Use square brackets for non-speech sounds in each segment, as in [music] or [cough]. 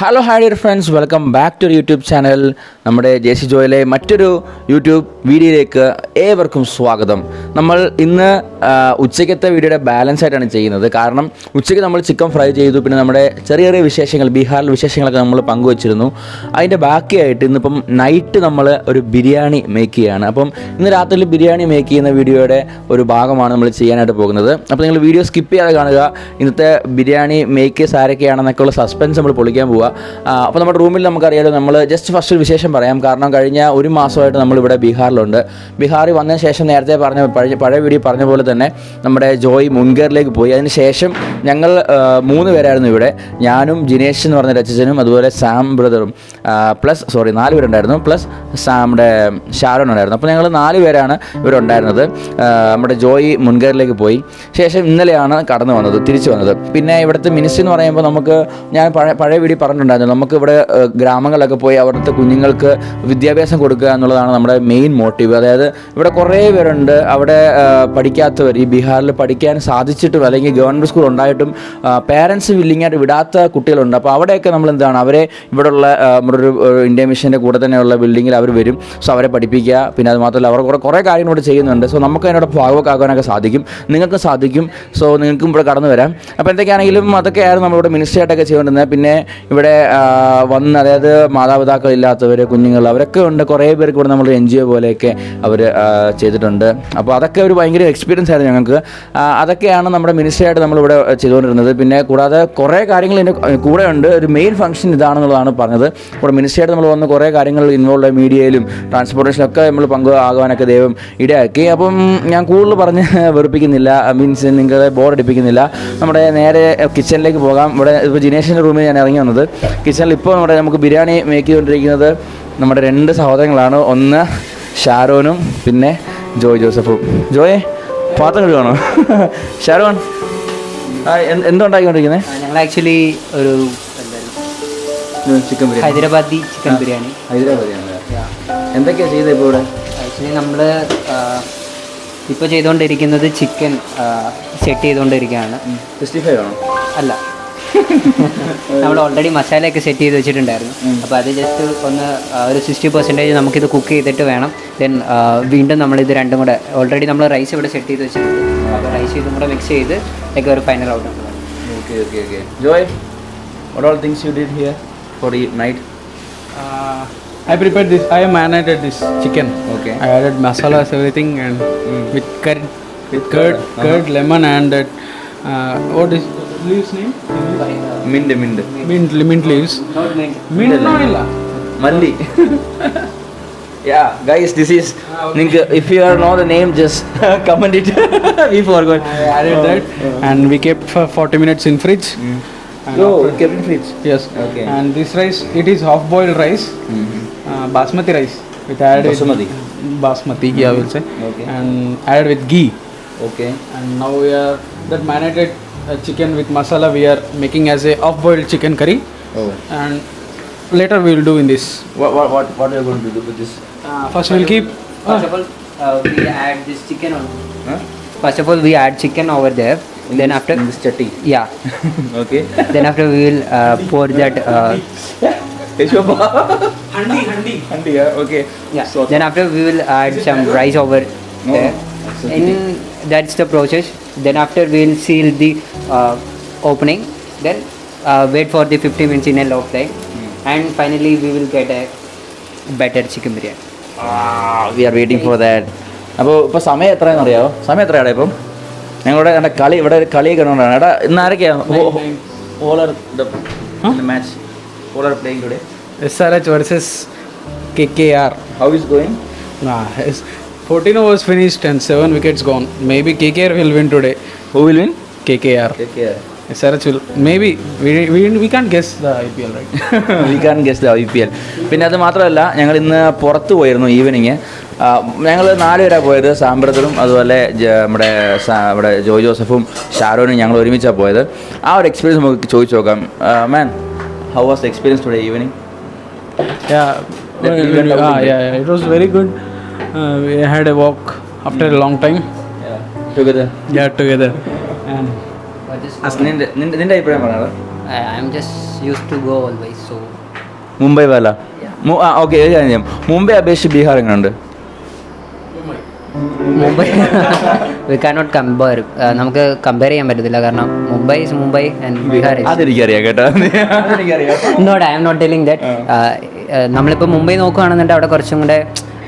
Hello hi dear friends welcome back to YouTube channel നമ്മുടെ J C ജോയിലെ മറ്റൊരു YouTube വീഡിയോയിലേക്ക് ഏവർക്കും സ്വാഗതം. നമ്മൾ ഇന്ന് ഉച്ചയ്ക്കത്തെ വീഡിയോയുടെ ബാലൻസ് ആയിട്ടാണ് ചെയ്യുന്നത്. കാരണം ഉച്ചയ്ക്ക് നമ്മൾ ചിക്കൻ ഫ്രൈ ചെയ്തു. പിന്നെ നമ്മുടെ ചെറിയ ചെറിയ വിശേഷങ്ങൾ ബീഹാറിലെ വിശേഷങ്ങളൊക്കെ നമ്മൾ പങ്കുവച്ചിരുന്നു. അതിന്റെ ബാക്കിയായിട്ട് ഇന്നിപ്പം നൈറ്റ് നമ്മൾ ഒരു ബിരിയാണി മേക്ക് ചെയ്യുകയാണ് അപ്പം ഇന്ന് രാത്രിയിൽ ബിരിയാണി മേക്ക് ചെയ്യുന്ന വീഡിയോയുടെ ഒരു ഭാഗമാണ് നമ്മൾ ചെയ്യാനായിട്ട് പോകുന്നത്. അപ്പോൾ നിങ്ങൾ വീഡിയോ സ്കിപ്പ് ചെയ്യാതെ കാണുക. ഇന്നത്തെ ബിരിയാണി മേക്കേഴ്സ് ആരൊക്കെയാണെന്നൊക്കെയുള്ള സസ്പെൻസ് നമ്മൾ പൊളിക്കാൻ പോവുക അപ്പോൾ നമ്മുടെ റൂമിൽ നമുക്കറിയാലോ നമ്മൾ ജസ്റ്റ് ഫസ്റ്റ് വിശേഷം പറയാം. കാരണം കഴിഞ്ഞ ഒരു മാസമായിട്ട് നമ്മളിവിടെ ബീഹാറിലുണ്ട്. ബീഹാറിൽ വന്നതിന് ശേഷം നേരത്തെ പറഞ്ഞ പഴയ വീഡിയോ പറഞ്ഞ പോലെ തന്നെ നമ്മുടെ ജോയ് മുൻകറിലേക്ക് പോയി. അതിന് ശേഷം ഞങ്ങൾ മൂന്ന് പേരായിരുന്നു ഇവിടെ. ഞാനും ജിനേഷ് എന്ന് പറഞ്ഞ രചിച്ചനും അതുപോലെ സാം ബ്രദറും പ്ലസ് സോറി നാല് പേരുണ്ടായിരുന്നു. പ്ലസ് സാമിന്റെ ഷാരോൺ ഉണ്ടായിരുന്നു. അപ്പോൾ ഞങ്ങൾ നാല് പേരാണ് ഇവരുണ്ടായിരുന്നത് നമ്മുടെ ജോയ് മുൻകറിലേക്ക് പോയി. ശേഷം ഇന്നലെയാണ് കടന്നു വന്നത് തിരിച്ചു വന്നത്. പിന്നെ ഇവിടുത്തെ മിനിസ്റ്റർ എന്ന് പറയുമ്പോൾ നമുക്ക് ഞാൻ പഴയ പഴയ വീഡിയോ പറഞ്ഞിട്ടുണ്ടായിരുന്നു. നമുക്ക് ഇവിടെ ഗ്രാമങ്ങളിലൊക്കെ പോയി അവിടുത്തെ കുഞ്ഞുങ്ങൾക്ക് വിദ്യാഭ്യാസം കൊടുക്കുക എന്നുള്ളതാണ് നമ്മുടെ മെയിൻ മോട്ടീവ്. അതായത് ഇവിടെ കുറേ പേരുണ്ട്. അവിടെ പഠിക്കാത്തവർ ഈ ബീഹാറിൽ പഠിക്കാൻ സാധിച്ചിട്ടും അല്ലെങ്കിൽ ഗവൺമെന്റ് സ്കൂൾ ഉണ്ടായിട്ടും പേരൻസ് വില്ലിങ്ങായിട്ട് വിടാത്ത കുട്ടികളുണ്ട്. അപ്പോൾ അവിടെയൊക്കെ നമ്മൾ എന്താണ് അവരെ ഇവിടെയുള്ള നമ്മുടെ ഒരു ഇന്ത്യ മിഷന്റെ കൂടെ തന്നെയുള്ള ബിൽഡിങ്ങിൽ അവർ വരും. സോ അവരെ പഠിപ്പിക്കുക. പിന്നെ അത് മാത്രമല്ല അവർ കുറേ കുറേ കാര്യങ്ങൾ ഇവിടെ ചെയ്യുന്നുണ്ട്. സോ നമുക്ക് അതിനോട് ഭാഗമാക്കാനൊക്കെ സാധിക്കും. നിങ്ങൾക്ക് സാധിക്കും. സോ നിങ്ങൾക്കും ഇവിടെ കടന്നു വരാം. അപ്പോൾ എന്തൊക്കെയാണെങ്കിലും അതൊക്കെയായിരുന്നു നമ്മളിവിടെ മിനിസ്റ്ററായിട്ടൊക്കെ ചെയ്തുകൊണ്ടിരുന്നത്. പിന്നെ ഇവിടെ ആ, വന്ന് അതായത് മാതാപിതാക്കൾ ഇല്ലാത്തവർ കുഞ്ഞുങ്ങൾ അവരൊക്കെ ഉണ്ട്. കുറേ പേർക്ക് ഇവിടെ നമ്മൾ എൻ ജി ഒ പോലെയൊക്കെ അവർ ചെയ്തിട്ടുണ്ട്. അപ്പോൾ അതൊക്കെ ഒരു ഭയങ്കര എക്സ്പീരിയൻസ് ആയിരുന്നു ഞങ്ങൾക്ക്. അതൊക്കെയാണ് നമ്മുടെ മിനിസ്റ്ററായിട്ട് നമ്മളിവിടെ ചെയ്തുകൊണ്ടിരുന്നത്. പിന്നെ കൂടാതെ കുറേ കാര്യങ്ങൾ ഇതിന്റെ കൂടെ ഉണ്ട്. ഒരു മെയിൻ ഫംഗ്ഷൻ ഇതാണെന്നുള്ളതാണ് പറഞ്ഞത്. ഇവിടെ മിനിസ്റ്ററായിട്ട് നമ്മൾ വന്ന് കുറേ കാര്യങ്ങൾ ഇൻവോൾവ് ആയി മീഡിയയിലും ട്രാൻസ്പോർട്ടേഷനിലൊക്കെ നമ്മൾ പങ്കു ആകുവാനൊക്കെ ദൈവം ഇടയാക്കി. അപ്പം ഞാൻ കൂടുതൽ പറഞ്ഞ് [laughs] വെറുപ്പിക്കുന്നില്ല. മീൻസ് നിങ്ങളെ ബോർഡ് അടിപ്പിക്കുന്നില്ല. നമ്മുടെ നേരെ കിച്ചണിലേക്ക് പോകാം. ഇവിടെ ഇപ്പോൾ ജിനേഷിന്റെ റൂമിൽ ഞാൻ ഇറങ്ങി വന്നത്. കിച്ചണിൽ ഇപ്പോൾ നമ്മുടെ നമുക്ക് ബിരിയാണി മേക്ക് ചെയ്തുകൊണ്ടിരിക്കുന്നത് നമ്മുടെ രണ്ട് സഹോദരങ്ങളാണ്. ഒന്ന് ഷാരോനും പിന്നെ ജോയ് ജോസഫും. ജോയ് പാത്രം കഴുകണോ? [laughs] ഷാരോൺ എന്തുണ്ടാക്കിക്കൊണ്ടിരിക്കുന്നത് ഞങ്ങൾ ആക്ച്വലി ഒരു ചിക്കൻ ബിരിയാണി. ഹൈദരാബാദി ചിക്കൻ ബിരിയാണി. ഹൈദരാബാദി എന്തൊക്കെയാണ് ചെയ്തത് ഇപ്പോൾ ഇവിടെ? ആക്ച്വലി നമ്മൾ ഇപ്പോൾ ചെയ്തുകൊണ്ടിരിക്കുന്നത് ചിക്കൻ സെറ്റ് ചെയ്തുകൊണ്ടിരിക്കുകയാണ്. സിക്സ്റ്റി ഫൈവ് ആണോ? അല്ല. [laughs] നമ്മൾ ഓൾറെഡി മസാലയൊക്കെ സെറ്റ് ചെയ്ത് വെച്ചിട്ടുണ്ടായിരുന്നു അപ്പോൾ അത് ജസ്റ്റ് ഒന്ന് ഒരു സിക്സ്റ്റി പെർസെന്റേജ് നമുക്കിത് കുക്ക് ചെയ്തിട്ട് വേണം ദെൻ വീണ്ടും നമ്മളിത് രണ്ടും കൂടെ ഓൾറെഡി നമ്മൾ റൈസ് ഇവിടെ സെറ്റ് ചെയ്ത് വെച്ചിട്ടുണ്ട് അപ്പോൾ റൈസ് ഇതും കൂടെ മിക്സ് ചെയ്ത് ഒക്കെ ഒരു final out I prepared this. I marinated this chicken. Okay. I added masalas, everything, and mm. with curd, with curd, curd, uh-huh. curd, lemon, and that. Uh, what is leaves name? Mind, mind. Mint, mint leaves. Mint no illa. Malli. yeah, guys, this is. നിങ്ങൾക്ക് if you are know the name, just comment it. we forgot. I added that, and we kept for 40 minutes in fridge. And Oh, after- kept in fridge. Yes. Okay. And this rice, it is half-boiled rice, uh, basmati rice, with added Basmati. basmati, yeah, I will say, Okay. and added with ghee. Okay. and now we are that marinated uh, chicken with masala we are making as a off boiled chicken curry Oh. and later we will do in this What what what what are you going to do with this? first we'll keep First of all, uh, we add this chicken on. Huh? First of all, we add chicken over there. In then this- after, in this chatti. [laughs] yeah. [laughs] okay. then after we will uh, pour that. Uh, [laughs] Handi handi. Handi yeah. Okay. yeah. So then after we will add some rice over there. that's In that's the process. Then after we'll will seal the uh, opening. Then uh, wait for the 50 minutes in a low flame. And finally we will get a better chicken biryani. ah, we are waiting for that അപ്പോൾ ഇപ്പോൾ സമയം എത്രയാണെന്ന് അറിയാമോ സമയം എത്രയാണ് ഇപ്പം ഞങ്ങളുടെ എന്റെ കളി ഇവിടെ ഒരു കളി കണ്ടുകൊണ്ടാണ് എടാ ഇന്ന് ആരൊക്കെയാണ് who all match who all playing today SRH versus KKR how is going nah, it's 14 overs finished and 7 wickets gone. Maybe KKR will win today. Who will win KKR SRH will. Maybe we, we, we can't guess the IPL right? We can guess the I പിന്നെ അത് മാത്രമല്ല ഞങ്ങൾ ഇന്ന് പുറത്ത് പോയിരുന്നു evening ഞങ്ങൾ നാല് പേരാണ് പോയത്. സാമ്പ്രതരും അതുപോലെ നമ്മുടെ നമ്മുടെ ജോയ് ജോസഫും ഷാരോനും ഞങ്ങൾ ഒരുമിച്ചാണ് പോയത്. ആ ഒരു എക്സ്പീരിയൻസ് നമുക്ക് ചോദിച്ചു നോക്കാം. Man how was experience today evening it was very you yeah, yeah. Uh, we had a walk after a long time. Yeah, together. And But just, നിന്റെ അഭിപ്രായം പറയാം I, I'm just used to go always. So. Mumbai Vala okay Mumbai അപേക്ഷിച്ച് ബീഹാർ എങ്ങനെയുണ്ട് Mumbai. We cannot compare നമുക്ക് compare ചെയ്യാൻ പറ്റത്തില്ല. കാരണം Mumbai is Mumbai and Bihar. അതെനിക്കറിയാം കേട്ടോ. Not I'm not telling that നമ്മളിപ്പോൾ മുംബൈ നോക്കുകയാണെന്നുണ്ടെങ്കിൽ അവിടെ കുറച്ചും കൂടെ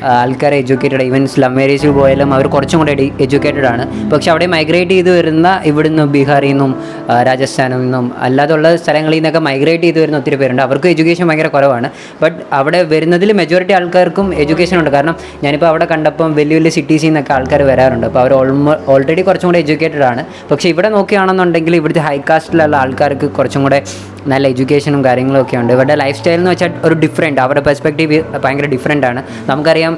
ആൾക്കാർ എഡ്യൂക്കേറ്റഡ് ഈവൻ സ്ലം ഏരിയസിൽ പോയാലും അവർ കുറച്ചും കൂടെ എഡ്യൂക്കേറ്റഡ് ആണ്. പക്ഷെ അവിടെ മൈഗ്രേറ്റ് ചെയ്ത് വരുന്ന ഇവിടുന്ന് ബീഹാറിൽ നിന്നും രാജസ്ഥാനിൽ നിന്നും അല്ലാതുള്ള സ്ഥലങ്ങളിൽ നിന്നൊക്കെ മൈഗ്രേറ്റ് ചെയ്ത് വരുന്ന ഒത്തിരി പേരുണ്ട്. അവർക്ക് എഡ്യൂക്കേഷൻ ഭയങ്കര കുറവാണ്. ബട്ട് അവിടെ വരുന്നതിൽ മെജോറിറ്റി ആൾക്കാർക്കും എഡ്യൂക്കേഷൻ ഉണ്ട്. കാരണം ഞാനിപ്പോൾ അവിടെ കണ്ടപ്പം വലിയ വലിയ സിറ്റീസിൽ നിന്നൊക്കെ ആൾക്കാർ വരാറുണ്ട്. അപ്പോൾ അവർ ഓൾമോ ഓൾറെഡി കുറച്ചും കൂടെ എഡ്യൂക്കേറ്റഡ് ആണ്. പക്ഷേ ഇവിടെ നോക്കുകയാണെന്നുണ്ടെങ്കിൽ ഇവിടുത്തെ ഹൈ കാസ്റ്റിലുള്ള ആൾക്കാർക്ക് കുറച്ചും കൂടെ നല്ല എഡ്യൂക്കേഷനും കാര്യങ്ങളൊക്കെ ഉണ്ട്. ഇവരുടെ ലൈഫ് സ്റ്റൈൽ എന്ന് വെച്ചാൽ ഒരു ഡിഫറെന്റ് അവരുടെ പെർസ്പെക്റ്റീവ് ഭയങ്കര ഡിഫറെന്റ് ആണ്. നമുക്കറിയാം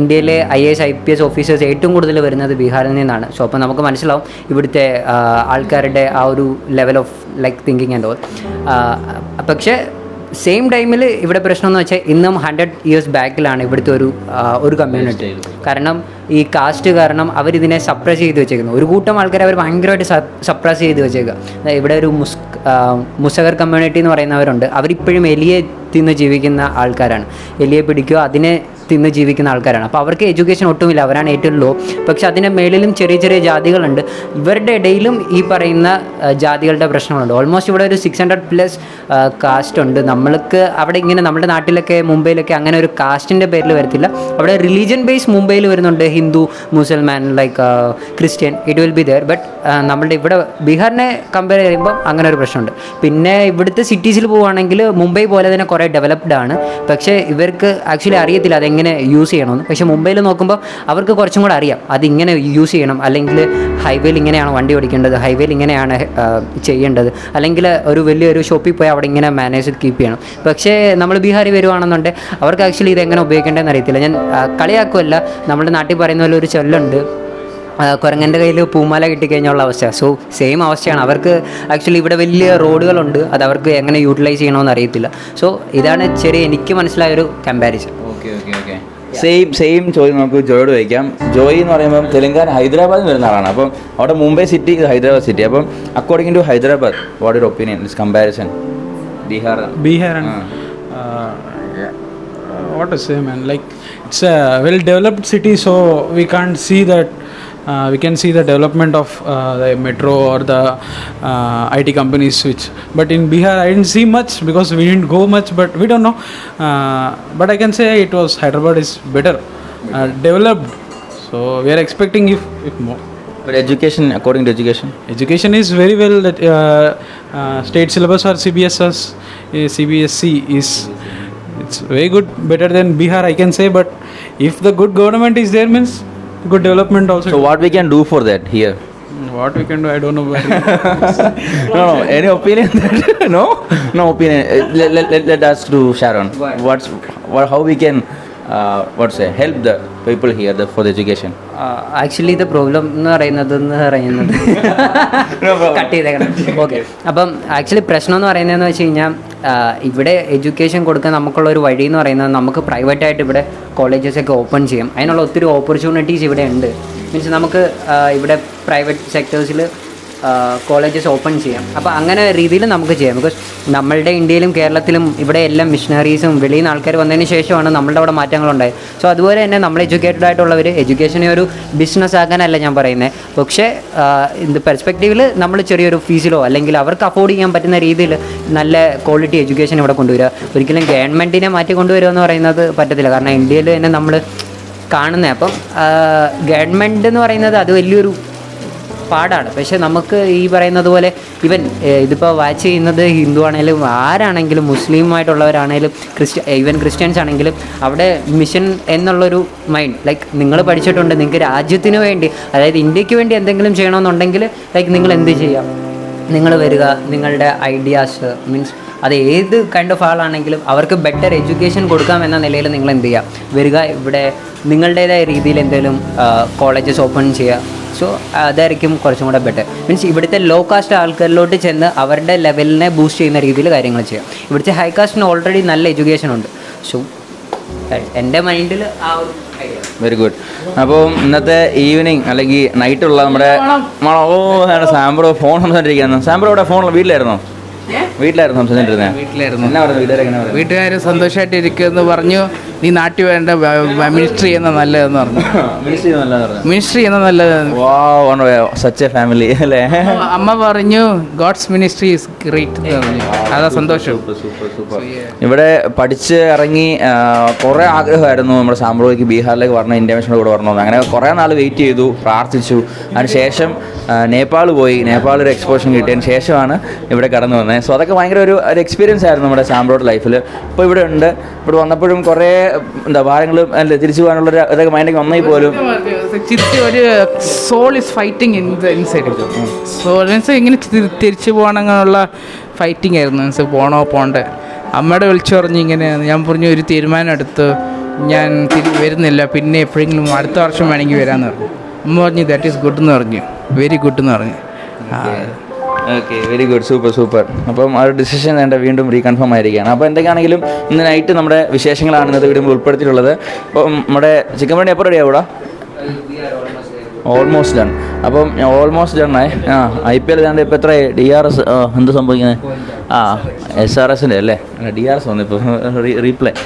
ഇന്ത്യയിലെ I S I P S officers ഏറ്റവും കൂടുതൽ വരുന്നത് ബീഹാറിൽ നിന്നാണ്. സോ അപ്പോൾ നമുക്ക് മനസ്സിലാവും ഇവിടുത്തെ ആൾക്കാരുടെ ആ ഒരു level of like thinking and all പക്ഷേ സെയിം ടൈമിൽ ഇവിടെ പ്രശ്നം എന്ന് വെച്ചാൽ ഇന്നും ഹൺഡ്രഡ് ഇയേഴ്സ് ബാക്കിലാണ് ഇവിടുത്തെ ഒരു ഒരു കമ്മ്യൂണിറ്റി കാരണം ഈ കാസ്റ്റ് കാരണം അവരിതിനെ സപ്രസ് ചെയ്ത് വെച്ചേക്കുന്നു. ഒരു കൂട്ടം ആൾക്കാർ അവർ ഭയങ്കരമായിട്ട് സപ്രസ് ചെയ്ത് വെച്ചേക്കുക ഇവിടെ ഒരു മുസ് മുസഗർ കമ്മ്യൂണിറ്റി എന്ന് പറയുന്നവരുണ്ട്. അവരിപ്പോഴും എലിയെ തിന്ന് ജീവിക്കുന്ന ആൾക്കാരാണ്. എലിയെ പിടിക്കുക അതിനെ തിന്ന് ജീവിക്കുന്ന ആൾക്കാരാണ്. അപ്പോൾ അവർക്ക് എഡ്യൂക്കേഷൻ ഒട്ടുമില്ല. അവരാണ് ഏറ്റവും ലോ പക്ഷെ അതിന്റെ മേളിലും ചെറിയ ചെറിയ ജാതികളുണ്ട്. ഇവരുടെ ഇടയിലും ഈ പറയുന്ന ജാതികളുടെ പ്രശ്നങ്ങളുണ്ട്. ഓൾമോസ്റ്റ് ഇവിടെ ഒരു സിക്സ് ഹൺഡ്രഡ് പ്ലസ് കാസ്റ്റ് ഉണ്ട്. നമ്മൾക്ക് അവിടെ ഇങ്ങനെ നമ്മുടെ നാട്ടിലൊക്കെ മുംബൈയിലൊക്കെ അങ്ങനെ ഒരു കാസ്റ്റിന്റെ പേരിൽ വരത്തില്ല. അവിടെ റിലീജിയൻ ബേസ് മുംബൈയിൽ വരുന്നുണ്ട്. Hindu മുസൽമാൻ like Christian it will be there but നമ്മളുടെ ഇവിടെ ബീഹാറിനെ കമ്പയർ ചെയ്യുമ്പോൾ അങ്ങനെ ഒരു പ്രശ്നമുണ്ട്. പിന്നെ ഇവിടുത്തെ സിറ്റീസിൽ പോവുകയാണെങ്കിൽ മുംബൈ പോലെ തന്നെ കുറേ ഡെവലപ്ഡ് ആണ്. പക്ഷേ ഇവർക്ക് ആക്ച്വലി അറിയത്തില്ല. അതെങ്ങനെ യൂസ് ചെയ്യണമെന്ന്. പക്ഷെ മുംബൈയിൽ നോക്കുമ്പോൾ അവർക്ക് കുറച്ചും കൂടെ അറിയാം. അതിങ്ങനെ യൂസ് ചെയ്യണം. അല്ലെങ്കിൽ ഹൈവേയിൽ ഇങ്ങനെയാണ് വണ്ടി ഓടിക്കേണ്ടത്. ഹൈവേയിൽ ഇങ്ങനെയാണ് ചെയ്യേണ്ടത്. അല്ലെങ്കിൽ ഒരു വലിയൊരു ഷോപ്പിൽ പോയി അവിടെ ഇങ്ങനെ മാനേജ് കീപ്പ് ചെയ്യണം. പക്ഷേ നമ്മൾ ബീഹാറിൽ വരുവാണെന്നുണ്ടെങ്കിൽ അവർക്ക് ആക്ച്വലി ഇത് എങ്ങനെ ഉപയോഗിക്കേണ്ടതെന്ന് അറിയത്തില്ല. ഞാൻ കളിയാക്കുമല്ല നമ്മുടെ നാട്ടിൽ പറയുന്ന പോലെ ഒരു ചൊല്ലുണ്ട്. കുരങ്ങന്റെ കയ്യിൽ പൂമാല കിട്ടിക്കഴിഞ്ഞുള്ള അവസ്ഥ. സോ സെയിം അവസ്ഥയാണ്. അവർക്ക് ആക്ച്വലി ഇവിടെ വലിയ റോഡുകളുണ്ട് അത് അവർക്ക് എങ്ങനെ യൂട്ടിലൈസ് ചെയ്യണമെന്ന് അറിയത്തില്ല. സോ ഇതാണ് ചെറിയ എനിക്ക് മനസ്സിലായ ഒരു കമ്പാരിസൺ സെയിം സെയിം ചോദ്യം നമുക്ക് ജോയോട് ചോദിക്കാം. ജോയി എന്ന് പറയുമ്പോൾ തെലങ്കാന ഹൈദരാബാദിൽ നിന്ന് വരുന്ന ആളാണ്. അപ്പം അവിടെ മുംബൈ സിറ്റി ഹൈദരാബാദ് സിറ്റി. അപ്പം according to Hyderabad what your opinion is comparison Bihar. Bihar what Ah. uh, it's a what developed city so Like it's a well-developed city, so we can't see. Uh, we can see the development of uh, the metro or the uh, IT companies which but in Bihar I didn't see much because we didn't go much but we don't know uh, but I can say it was Hyderabad is better uh, developed so we are expecting if, if more But education, according to education, Education is very well that uh, uh, state syllabus or CBSS, uh, CBSC is it's very good, better than Bihar I can say. But if the good government is there, means good development also. so what we can do for that here? what we can do, I don't know. [laughs] No, no. Any opinion? That, [laughs] no, no opinion. Uh, Let, let, let, let us do Sharon. What? What's what? How we can uh, help the people here the, for the education? Actually ഇത് problem എന്ന് പറയുന്നത് എന്ന് പറയുന്നത് [laughs] cut ചെയ്തേക്കണം. Okay അപ്പം actually പ്രശ്നം എന്ന് പറയുന്നതെന്ന് വെച്ച് കഴിഞ്ഞാൽ ഇവിടെ എഡ്യൂക്കേഷൻ കൊടുക്കാൻ നമുക്കുള്ള ഒരു വഴി എന്ന് പറയുന്നത് നമുക്ക് private ആയിട്ട് ഇവിടെ കോളേജസൊക്കെ ഓപ്പൺ ചെയ്യാം. അതിനുള്ള ഒത്തിരി ഓപ്പർച്യൂണിറ്റീസ് ഇവിടെ ഉണ്ട്. മീൻസ് നമുക്ക് ഇവിടെ പ്രൈവറ്റ് സെക്ടേഴ്സിൽ കോളേജസ് ഓപ്പൺ ചെയ്യാം. അപ്പോൾ അങ്ങനെ രീതിയിൽ നമുക്ക് ചെയ്യാം. ബിക്കോസ് നമ്മളുടെ ഇന്ത്യയിലും കേരളത്തിലും ഇവിടെ എല്ലാം മിഷണറീസും വെളിയിൽ നിന്ന് ആൾക്കാർ വന്നതിന് ശേഷമാണ് നമ്മളുടെ അവിടെ മാറ്റങ്ങളുണ്ടായത്. സോ അതുപോലെ തന്നെ നമ്മൾ എഡ്യൂക്കേറ്റഡ് ആയിട്ടുള്ളവർ എഡ്യൂക്കേഷനെ ഒരു ബിസിനസ് ആക്കാനല്ല ഞാൻ പറയുന്നത് പക്ഷേ ഇത് പെർസ്പെക്റ്റീവിൽ നമ്മൾ ചെറിയൊരു ഫീസിലോ അല്ലെങ്കിൽ അവർക്ക് അഫോർഡ് ചെയ്യാൻ പറ്റുന്ന രീതിയിൽ നല്ല ക്വാളിറ്റി എഡ്യൂക്കേഷൻ ഇവിടെ കൊണ്ടുവരിക. ഒരിക്കലും ഗവൺമെന്റിനെ മാറ്റി കൊണ്ടുവരിക എന്ന് പറയുന്നത് പറ്റത്തില്ല. കാരണം ഇന്ത്യയിൽ തന്നെ നമ്മൾ കാണുന്നത് അപ്പം ഗവൺമെന്റ് എന്ന് പറയുന്നത് അത് വലിയൊരു പാടാണ്. പക്ഷെ നമുക്ക് ഈ പറയുന്നത് പോലെ ഇവൻ ഇതിപ്പോൾ വാച്ച് ചെയ്യുന്നത് ഹിന്ദു ആണെങ്കിലും ആരാണെങ്കിലും മുസ്ലിമായിട്ടുള്ളവരാണെങ്കിലും ക്രിസ്ത്യ ഇവൻ ക്രിസ്ത്യൻസ് ആണെങ്കിലും അവിടെ മിഷൻ എന്നുള്ളൊരു മൈൻഡ് ലൈക്ക് നിങ്ങൾ പഠിച്ചിട്ടുണ്ട് നിങ്ങൾക്ക് രാജ്യത്തിന് വേണ്ടി അതായത് ഇന്ത്യയ്ക്ക് വേണ്ടി എന്തെങ്കിലും ചെയ്യണമെന്നുണ്ടെങ്കിൽ ലൈക്ക് നിങ്ങൾ എന്ത് ചെയ്യാം? നിങ്ങൾ വരിക നിങ്ങളുടെ ഐഡിയാസ് മീൻസ് അത് ഏത് കൈൻഡ് ഓഫ് ആളാണെങ്കിലും അവർക്ക് ബെറ്റർ എഡ്യൂക്കേഷൻ കൊടുക്കാം എന്ന നിലയിൽ നിങ്ങൾ എന്ത് ചെയ്യുക വരിക ഇവിടെ നിങ്ങളുടേതായ രീതിയിൽ എന്തെങ്കിലും കോളേജസ് ഓപ്പൺ ചെയ്യുക. സോ അതായിരിക്കും കുറച്ചും കൂടെ ബെറ്റർ മീൻസ് ഇവിടുത്തെ ലോ കാസ്റ്റ് ആൾക്കാരിലോട്ട് ചെന്ന് അവരുടെ ലെവലിനെ ബൂസ്റ്റ് ചെയ്യുന്ന രീതിയിൽ കാര്യങ്ങൾ ചെയ്യാം. ഇവിടുത്തെ ഹൈ കാസ്റ്റിന് ഓൾറെഡി നല്ല എഡ്യൂക്കേഷൻ ഉണ്ട്. സോ എന്റെ മൈൻഡിൽ ആ ഒരു വെരി ഗുഡ് അപ്പോൾ ഇന്നത്തെ ഈവനിങ് അല്ലെങ്കിൽ നൈറ്റുള്ള നമ്മുടെ ഓ സാമ്പ്രോ ഫോൺ സംസാരിച്ചിരിക്കുന്നു സാമ്പ്രോ അവിടെ ഫോൺ വീട്ടിലായിരുന്നോ? വീട്ടിലായിരുന്നു സംസാരിച്ചിരുന്നേ വീട്ടിലായിരുന്നു. വീട്ടുകാർ സന്തോഷമായിട്ട് ഇരിക്കുമെന്ന് പറഞ്ഞു. നീ നാട്ടിൽ വേണ്ട മിനിസ്ട്രി ചെയ്യുന്ന നല്ലതെന്ന് പറഞ്ഞു. മിനിസ്ട്രി ചെയ്യുന്ന നല്ലതെന്ന് വാ സച്ച് എ ഫാമിലി അല്ലേ? അമ്മ പറഞ്ഞു ഗോഡ്സ് മിനിസ്ട്രി ഈസ് ഗ്രേറ്റ് എന്ന് പറഞ്ഞു. അതാ സന്തോഷം. ഇവിടെ പഠിച്ച് ഇറങ്ങി കുറെ ആഗ്രഹമായിരുന്നു നമ്മുടെ സാമ്പ്രോയ്ക്ക് ബീഹാറിലേക്ക് വരണം മിഷന്റെ കൂടെ വരണമെന്ന് അങ്ങനെ കുറേ നാൾ വെയിറ്റ് ചെയ്തു പ്രാർത്ഥിച്ചു. അതിനുശേഷം നേപ്പാൾ പോയി. നേപ്പാളിൽ ഒരു എക്സ്പോഷൻ കിട്ടിയതിന് ശേഷമാണ് ഇവിടെ കടന്നു വന്നത്. സോ അതൊക്കെ ഭയങ്കര ഒരു ഒരു എക്സ്പീരിയൻസ് ആയിരുന്നു നമ്മുടെ സാമ്പ്രോഡ് ലൈഫിൽ ഇപ്പോൾ ഇവിടെ ഉണ്ട്. ഇവിടെ വന്നപ്പോഴും കുറേ എന്താ ഭാരങ്ങളും അല്ല തിരിച്ചു പോകാനുള്ള ഇതൊക്കെ മൈൻഡൊക്കെ നന്നായി പോലും. ഒരു soul is fighting in inside soul means ഇങ്ങനെ തിരിച്ചു പോകണമെന്നുള്ള ഫൈറ്റിംഗ് ആയിരുന്നു. മീൻസ് പോണോ പോണ്ടേ. അമ്മയുടെ വിളിച്ചു പറഞ്ഞു ഇങ്ങനെ ഞാൻ പറഞ്ഞു ഒരു തീരുമാനം എടുത്ത് ഞാൻ വരുന്നില്ല. പിന്നെ എപ്പോഴെങ്കിലും അടുത്ത വർഷം വേണമെങ്കിൽ വരാമെന്ന് പറഞ്ഞു. അമ്മ പറഞ്ഞു ദാറ്റ് ഈസ് ഗുഡ് എന്ന് പറഞ്ഞു. വെരി ഗുഡ് എന്ന് പറഞ്ഞു. Okay very good super super അപ്പം ആ ഡിസിഷൻ വേണ്ട വീണ്ടും റീകൺഫേം ആയിരിക്കുകയാണ്. അപ്പോൾ എന്തൊക്കെയാണെങ്കിലും ഇന്ന് നൈറ്റ് നമ്മുടെ വിശേഷങ്ങളാണ് ഇന്നത്തെ വീടും ഉൾപ്പെടുത്തിയിട്ടുള്ളത്. അപ്പം നമ്മുടെ ചിക്കൻ പണി എപ്പോൾ റെഡി ആവൂടാ? ഓൾമോസ്റ്റ് ഡൺ അപ്പം ഓൾമോസ്റ്റ് ഡൺ ആയി. ആ ഐ പി എൽ ഇതാണ്ട് ഇപ്പോൾ എത്ര ഡി ആർ എസ് എന്ത് സംഭവിക്കുന്നത് ആ എസ് ആർ എസിന്റെ അല്ലേ? ഡി ആർ എസ് വന്നു ഇപ്പോൾ റീപ്ലേ [laughs]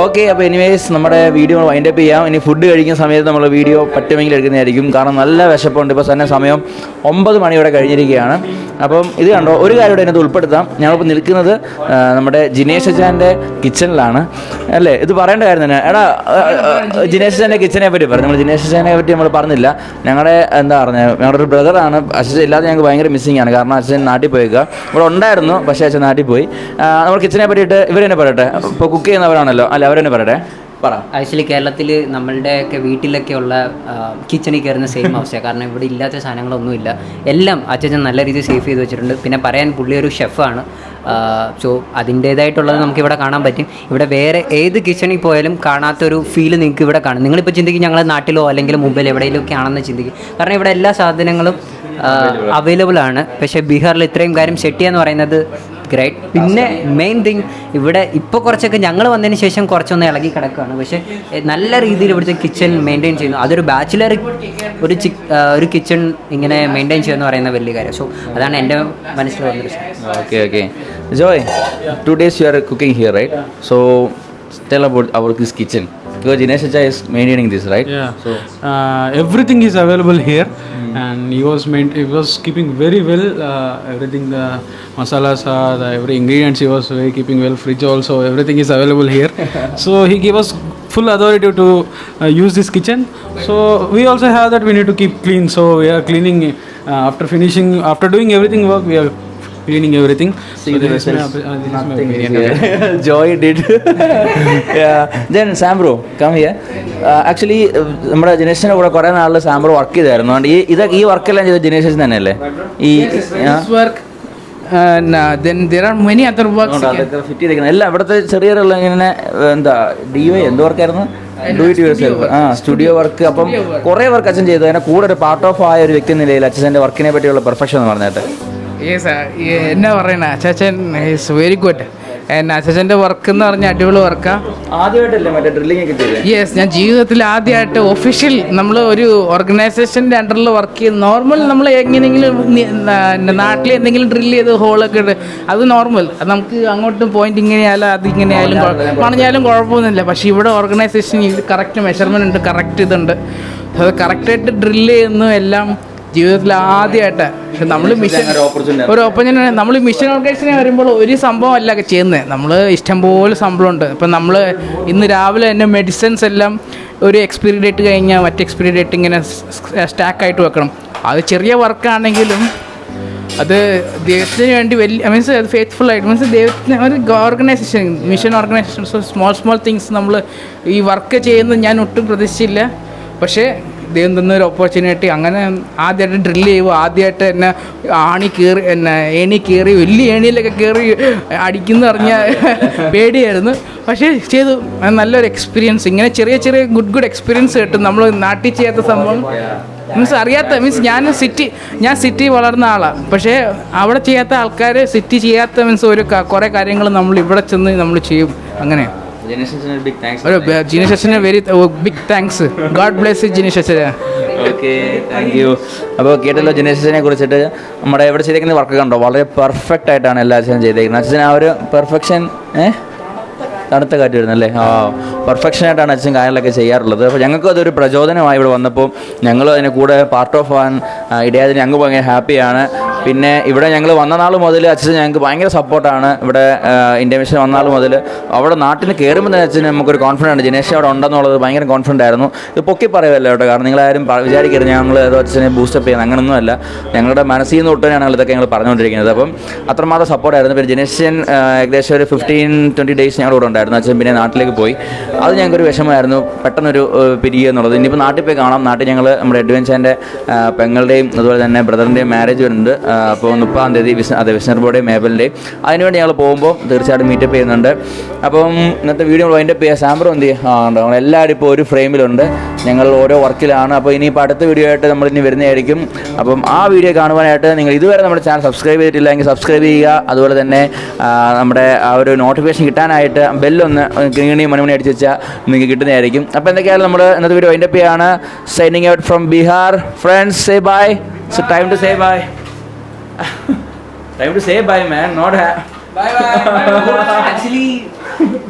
ഓക്കെ അപ്പോൾ എനിവേസ് നമ്മുടെ വീഡിയോ വൈൻഡപ്പ് ചെയ്യാം. ഇനി ഫുഡ് കഴിക്കുന്ന സമയത്ത് നമ്മൾ വീഡിയോ പറ്റുമെങ്കിൽ എടുക്കുന്നതായിരിക്കും. കാരണം നല്ല വിശപ്പുണ്ട്. ഇപ്പോൾ തന്നെ സമയം ഒമ്പത് മണിയോടെ കഴിഞ്ഞിരിക്കുകയാണ്. അപ്പം ഇത് കണ്ടോ ഒരു കാര്യം കൂടെ ഇതിനകത്ത് ഉൾപ്പെടുത്താം. ഞങ്ങളിപ്പോൾ നിൽക്കുന്നത് നമ്മുടെ ജിനേഷ് അച്ചാന്റെ കിച്ചണിലാണ് അല്ലേ? ഇത് പറയേണ്ട കാര്യം തന്നെ. എടാ ജിനേഷ് അച്ചാന്റെ കിച്ചനെ പറ്റി പറഞ്ഞു നമ്മൾ ജിനേഷ് അച്ചാനെ പറ്റി നമ്മൾ പറഞ്ഞില്ല. ഞങ്ങളുടെ എന്താ പറഞ്ഞത് ഞങ്ങളുടെ ഒരു ബ്രദറാണ് അച്ഛൻ ഇല്ലാതെ ഞങ്ങൾക്ക് ഭയങ്കര മിസ്സിംഗ് ആണ്. കാരണം അച്ഛൻ നാട്ടിൽ പോയേക്കുക ഇവിടെ ഉണ്ടായിരുന്നു പക്ഷേ അച്ഛൻ നാട്ടിൽ പോയി. നമ്മൾ കിച്ചനെ പറ്റിയിട്ട് ഇവർ തന്നെ പറയട്ടെ. ഇപ്പോൾ കുക്ക് ചെയ്യുന്നവരാണല്ലോ. അല്ല അവർ അവരെന്നെ പറയട്ടെ. പറ. ആക്ച്വലി കേരളത്തിൽ നമ്മളുടെയൊക്കെ വീട്ടിലൊക്കെ ഉള്ള കിച്ചണിൽ കയറുന്ന സെയിം അവസ്ഥയാണ് കാരണം ഇവിടെ ഇല്ലാത്ത സാധനങ്ങളൊന്നുമില്ല. എല്ലാം അച്ഛൻ നല്ല രീതിയിൽ സേഫ് ചെയ്ത് വെച്ചിട്ടുണ്ട്. പിന്നെ പറയാൻ പുള്ളി ഒരു ഷെഫാണ് സോ അതിന്റേതായിട്ടുള്ളത് നമുക്ക് ഇവിടെ കാണാൻ പറ്റും. ഇവിടെ വേറെ ഏത് കിച്ചണിൽ പോയാലും കാണാത്തൊരു ഫീൽ നിങ്ങൾക്ക് ഇവിടെ കാണും. നിങ്ങളിപ്പോൾ ചിന്തിക്കും ഞങ്ങളുടെ നാട്ടിലോ അല്ലെങ്കിൽ മുമ്പിൽ എവിടെയെങ്കിലും ഒക്കെ ആണെന്ന് ചിന്തിക്കും. കാരണം ഇവിടെ എല്ലാ സാധനങ്ങളും അവൈലബിൾ ആണ്. പക്ഷേ ബീഹാറിൽ ഇത്രയും കാര്യം സെറ്റ് ചെയ്യാന്ന് പറയുന്നത് ഗ്രേറ്റ് പിന്നെ മെയിൻ തിങ് ഇവിടെ ഇപ്പോൾ കുറച്ചൊക്കെ ഞങ്ങൾ വന്നതിന് ശേഷം കുറച്ചൊന്ന് ഇളകി കിടക്കുകയാണ് പക്ഷേ നല്ല രീതിയിൽ ഇവിടുത്തെ കിച്ചൺ മെയിന്റെയിൻ ചെയ്യുന്നു. അതൊരു ബാച്ചിലർ ഒരു ചി ഒരു കിച്ചൺ ഇങ്ങനെ മെയിന്റെയിൻ ചെയ്യുമെന്ന് പറയുന്ന വലിയ കാര്യം. സോ അതാണ് എന്റെ മനസ്സിൽ വന്നത് okay okay Joy two days you are cooking here right so So about our this kitchen because Jinesh Acha is maintaining this, right? Yeah. So uh, everything is available here, and he was main- he was keeping very well uh, everything the masalas, uh, the every ingredients he was very keeping well. Fridge also everything is available here. [laughs] so he gave us full authority to uh, use this kitchen. So we also have that we need to keep clean. So we are cleaning uh, after finishing after doing everything work we are cleaning everything. see so the this is uh, my Nothing. Is. [laughs] Joy did. [laughs] yeah. Then Sam bro, come here. Actually നമ്മുടെ ജിനേഷിന്റെ കൂടെ കുറെ നാളിൽ സാമ്പ്രോ work ചെയ്തായിരുന്നു. അതുകൊണ്ട് ഈ ഇത് ഈ വർക്കെല്ലാം ചെയ്ത ജിനേഷ് തന്നെയല്ലേ? ഈ work uh, then there are many other works. അതുകൊണ്ട് അതൊക്കെ ഫിറ്റ് ചെയ്തിരിക്കുന്നത് എല്ലാം ഇവിടുത്തെ ചെറിയ ഇങ്ങനെ എന്താ ഡി വൈ എന്ത് വർക്കായിരുന്നു ഡു ഇറ്റ് യുവർ സെൽഫ് ആ സ്റ്റുഡിയോ വർക്ക് അപ്പം കുറേ വർക്ക് അച്ഛൻ ചെയ്തു. അതിനെ കൂടെ ഒരു പാർട്ട് ഓഫ് ആയ ഒരു വ്യക്തി നിലയിൽ അച്ഛന്റെ വർക്കിനെ പറ്റിയുള്ള പെർഫെക്ഷൻ എന്ന് പറഞ്ഞിട്ട്. യെസ് എന്നാ പറയണ? അച്ചാച്ചൻ ഈസ് വെരി ഗുഡ് അച്ചാച്ചന്റെ വർക്ക് എന്ന് പറഞ്ഞാൽ അടിപൊളി വർക്കാ ആദ്യമായിട്ടല്ലേ മറ്റേ ഡ്രില്ലിംഗ് ഒക്കെ യെസ് ഞാൻ ജീവിതത്തിൽ ആദ്യമായിട്ട് ഒഫീഷ്യൽ നമ്മൾ ഒരു ഓർഗനൈസേഷന്റെ അണ്ടറിൽ വർക്ക് ചെയ്ത് നോർമൽ നമ്മൾ എങ്ങനെയെങ്കിലും നാട്ടിൽ എന്തെങ്കിലും ഡ്രില്ല് ചെയ്ത് ഹോളൊക്കെ ഇട്ട് അത് നോർമൽ അത് നമുക്ക് അങ്ങോട്ടും പോയിന്റ് ഇങ്ങനെയായാലും അത് ഇങ്ങനെയായാലും കുഴ- കുഴപ്പമൊന്നുമില്ല. പക്ഷേ ഇവിടെ ഓർഗനൈസേഷൻ കറക്റ്റ് മെഷർമെന്റ് ഉണ്ട് കറക്റ്റ് ഇതുണ്ട്. അത് കറക്റ്റായിട്ട് ഡ്രില്ല് ചെയ്യുന്നു എല്ലാം ജീവിതത്തിൽ ആദ്യമായിട്ട് പക്ഷെ നമ്മൾ മിഷൻ ഒരു ഓപ്പർച്യൂണിറ്റി നമ്മൾ മിഷൻ ഓർഗനൈസേഷനെ വരുമ്പോൾ ഒരു സംഭവം അല്ല ചെയ്യുന്നത് നമ്മൾ ഇഷ്ടംപോലെ സംഭവമുണ്ട് ഇപ്പം നമ്മൾ ഇന്ന് രാവിലെ തന്നെ മെഡിസിൻസ് എല്ലാം ഒരു എക്സ്പയറി ഡേറ്റ് കഴിഞ്ഞാൽ മറ്റേ എക്സ്പയറി ഡേറ്റ് ഇങ്ങനെ സ്റ്റാക്കായിട്ട് വെക്കണം. അത് ചെറിയ വർക്കാണെങ്കിലും അത് ദൈവത്തിന് വേണ്ടി വലിയ മീൻസ് അത് ഫെയ്ത്ത്ഫുൾ ആയിട്ട്. മീൻസ് ദൈവത്തിന് ഒരു organisation mission organisation small small things നമ്മൾ ഈ വർക്ക് ചെയ്യുന്നത് ഞാൻ ഒട്ടും പ്രതീക്ഷിച്ചില്ല. പക്ഷേ ദൈവം തന്ന ഒരു ഓപ്പർച്യൂണിറ്റി അങ്ങനെ ആദ്യമായിട്ട് ഡ്രില്ല് ചെയ്യുക ആദ്യമായിട്ട് എന്നെ ആണി കയറി എന്നെ ഏണി കയറി വലിയ ഏണിയിലൊക്കെ കയറി അടിക്കുന്ന പറഞ്ഞാൽ പേടിയായിരുന്നു. പക്ഷേ ചെയ്തു. നല്ലൊരു എക്സ്പീരിയൻസ് ഇങ്ങനെ ചെറിയ ചെറിയ ഗുഡ് ഗുഡ് എക്സ്പീരിയൻസ് കിട്ടും. നമ്മൾ നാട്ടിൽ ചെയ്യാത്ത സംഭവം. മീൻസ് അറിയാത്ത മീൻസ് ഞാൻ സിറ്റി ഞാൻ സിറ്റി വളർന്ന ആളാണ് പക്ഷേ അവിടെ ചെയ്യാത്ത ആൾക്കാർ സിറ്റി ചെയ്യാത്ത മീൻസ് ഒരു കുറേ കാര്യങ്ങൾ നമ്മൾ ഇവിടെ ചെന്ന് നമ്മൾ ചെയ്യും. അങ്ങനെ. ജനേഷ് ബിഗ് താങ്ക്സ് ഒരു ജിനേഷ് അച്ഛന് very big thanks God bless Jinesh അച്ഛന് ഓക്കെ താങ്ക് യു അപ്പോൾ കേട്ടല്ലോ ജനേഷിനെ കുറിച്ചിട്ട്. നമ്മുടെ ഇവിടെ ചെയ്തേക്കുന്ന വർക്ക് കണ്ടോ വളരെ പെർഫെക്റ്റ് ആയിട്ടാണ് എല്ലാ അച്ഛനും ചെയ്തേക്കുന്നത്. അച്ഛൻ ആ ഒരു പെർഫെക്ഷൻ ഏഹ് തണുത്ത കാറ്റ് വരുന്നല്ലേ? ആ പെർഫെക്ഷൻ ആയിട്ടാണ് അച്ഛൻ കാര്യങ്ങളൊക്കെ ചെയ്യാറുള്ളത്. അപ്പോൾ ഞങ്ങൾക്കും അതൊരു പ്രചോദനമായി ഇവിടെ വന്നപ്പോൾ ഞങ്ങൾ അതിന് കൂടെ പാർട്ട് ഓഫ് ആൻ ഇടയാതിന് ഞങ്ങൾ ഭയങ്കര ഹാപ്പിയാണ് പിന്നെ ഇവിടെ ഞങ്ങൾ വന്ന നാൾ മുതൽ അച്ഛൻ ഞങ്ങൾക്ക് ഭയങ്കര സപ്പോർട്ടാണ് ഇവിടെ ഇന്ത്യ മിഷൻ വന്ന നാൾ മുതൽ അവിടെ നാട്ടിൽ കയറുമ്പോൾ തന്നെ അച്ഛന് നമുക്കൊരു കോൺഫിഡന്റ് ആണ് ജിനേഷ് അവിടെ ഉണ്ടെന്നുള്ളത് ഭയങ്കര കോൺഫിഡന്റ് ആയിരുന്നു. ഇത് പൊക്കി പറയുമല്ലോ കേട്ടോ കാരണം നിങ്ങളാരും വിചാരിക്കരുത്. ഞങ്ങൾ ഏതോ അച്ഛനെ ബൂസ്റ്റപ്പ് ചെയ്യുന്നത് അങ്ങനൊന്നുമല്ല ഞങ്ങളുടെ മനസ്സിൽ നിന്ന് ഞങ്ങൾ ഇതൊക്കെ ഞങ്ങൾ പറഞ്ഞുകൊണ്ടിരിക്കുന്നത്. അപ്പം അത്രമാത്രം സപ്പോർട്ടായിരുന്നു പിന്നെ ജിനേഷ്യൻ ഏകദേശം ഒരു ഫിഫ്റ്റീൻ ട്വന്റി ഡേയ്സ് ഞങ്ങളുടെ കൂടെ ഉണ്ടായിരുന്നു. അച്ഛൻ പിന്നെ നാട്ടിലേക്ക് പോയി. അത് ഞങ്ങൾക്കൊരു വിഷമമായിരുന്നു. പെട്ടെന്നൊരു പിരിയുക എന്നുള്ളത്. ഇനിയിപ്പോൾ നാട്ടിൽ പോയി കാണാം. നാട്ടിൽ ഞങ്ങൾ നമ്മുടെ എഡ്വൻച്ചാന്റെ പെങ്ങളുടെയും അതുപോലെ തന്നെ ബ്രദറിന്റെയും മാരേജ് വരുന്നുണ്ട്. അപ്പോൾ മുപ്പതാം തീയതി വിസ് അതെ വിസ്നർബോടെയും മേബലിന്റെയും അതിനുവേണ്ടി ഞങ്ങൾ പോകുമ്പോൾ തീർച്ചയായിട്ടും മീറ്റപ്പ് ചെയ്യുന്നുണ്ട്. അപ്പം ഇന്നത്തെ വീഡിയോ വൈൻഡപ്പ് ചെയ്യുക സാമ്പറും എന്ത് ചെയ്യുക ഉണ്ട് എല്ലാവരും ഇപ്പോൾ ഒരു ഫ്രെയിമിലുണ്ട് ഞങ്ങൾ ഓരോ വർക്കിലാണ്. അപ്പോൾ ഇനിയിപ്പോൾ അടുത്ത വീഡിയോ ആയിട്ട് നമ്മൾ ഇനി വരുന്നതായിരിക്കും. അപ്പം ആ വീഡിയോ കാണുവാനായിട്ട് നിങ്ങൾ ഇതുവരെ നമ്മുടെ ചാനൽ സബ്സ്ക്രൈബ് ചെയ്തിട്ടില്ല എങ്കിൽ സബ്സ്ക്രൈബ് ചെയ്യുക. അതുപോലെ തന്നെ നമ്മുടെ ആ ഒരു നോട്ടിഫിക്കേഷൻ കിട്ടാനായിട്ട് ബെല്ലൊന്ന് ഗ്രീണി മണിമണി അടിച്ച് വെച്ചാൽ നിങ്ങൾക്ക് കിട്ടുന്നതായിരിക്കും. അപ്പോൾ എന്തൊക്കെയായാലും നമ്മൾ ഇന്നത്തെ വീഡിയോ അതിന്റെ പേയാണ് signing out from Bihar friends say bye so time to say bye time to say bye man not Actually,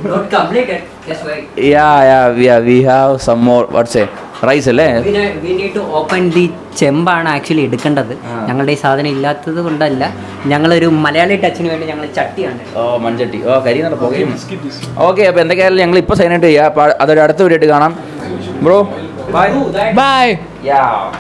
not completed. Just wait. Yeah yeah we we have some more what's rice അല്ലേ? Open need- we need to open the ചെമ്പാണ് actually എടുക്കേണ്ടത്. ഞങ്ങളുടെ ഈ സാധനം ഇല്ലാത്തത് കൊണ്ടല്ല. ഞങ്ങളൊരു മലയാളി ടച്ചിന് വേണ്ടി ഞങ്ങൾ ചട്ടിയാണ്. ഓ മൺചട്ടി. ഓ കരി ഓക്കെ അപ്പോൾ എന്തൊക്കെയായാലും ഞങ്ങൾ ഇപ്പോൾ സൈൻ ഔട്ട് ചെയ്യാം. അപ്പോൾ അതൊരു അടുത്ത വീഡിയോ കാണാം. ബ്രോ ബൈ ബൈ യാ